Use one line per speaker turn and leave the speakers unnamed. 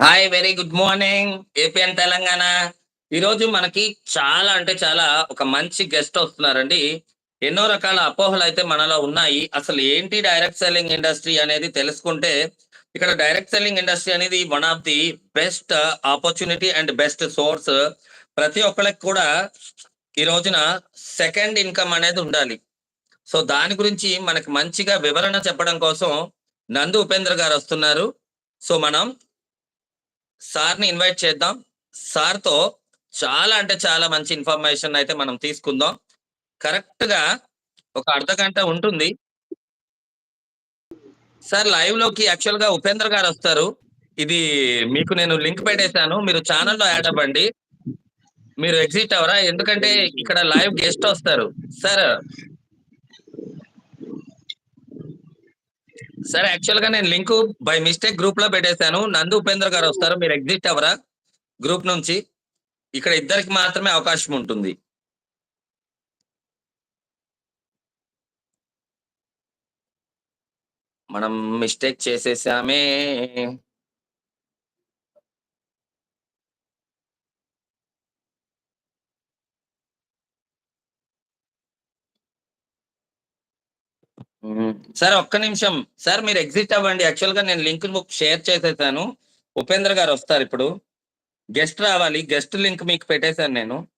Hi very good morning APN Telangana ఈరోజు మనకి చాలా అంటే చాలా ఒక మంచి గెస్ట్ వస్తున్నారండి. ఎన్నో రకాల అపోహలు అయితే మనలో ఉన్నాయి. అసలు ఏంటి డైరెక్ట్ సెల్లింగ్ ఇండస్ట్రీ అనేది తెలుసుకుంటే ఇక్కడ డైరెక్ట్ సెల్లింగ్ ఇండస్ట్రీ అనేది one of the best opportunity and best source ప్రతి ఒక్కరికి కూడా ఈ రోజున సెకండ్ ఇన్కమ్ అనేది ఉండాలి. సో దాని గురించి మనకి మంచిగా వివరణ చెప్పడం కోసం నందు ఉపేంద్ర గారు వస్తున్నారు. సో మనం సార్ని ఇన్వైట్ చేద్దాం. సార్తో చాలా అంటే చాలా మంచి ఇన్ఫర్మేషన్ అయితే మనం తీసుకుందాం. కరెక్ట్గా ఒక అర్ధ గంట ఉంటుంది. సార్ లైవ్లోకి యాక్చువల్గా ఉపేంద్ర గారు వస్తారు. ఇది మీకు నేను లింక్ పెట్టేశాను. మీరు ఛానల్లో యాడ్ అవ్వండి. మీరు ఎగ్జిట్ అవరా ఎందుకంటే ఇక్కడ లైవ్ గెస్ట్ వస్తారు. సార్ సార్ యాక్చువల్గా నేను లింక్ బై మిస్టేక్ గ్రూప్లో పెట్టేశాను. నందు ఉపేంద్ర గారు వస్తారు మీరు ఎగ్జిట్ అవరా గ్రూప్ నుంచి. ఇక్కడ ఇద్దరికి మాత్రమే అవకాశం ఉంటుంది. మనం మిస్టేక్ చేసేసామే. సార్ ఒక్క నిమిషం. సార్ మీరు ఎగ్జిట్ అవ్వండి. యాక్చువల్గా నేను లింక్ షేర్ చేసేసాను. ఉపేంద్ర గారు వస్తారు ఇప్పుడు. గెస్ట్ రావాలి. గెస్ట్ లింక్ మీకు పెట్టేశాను నేను.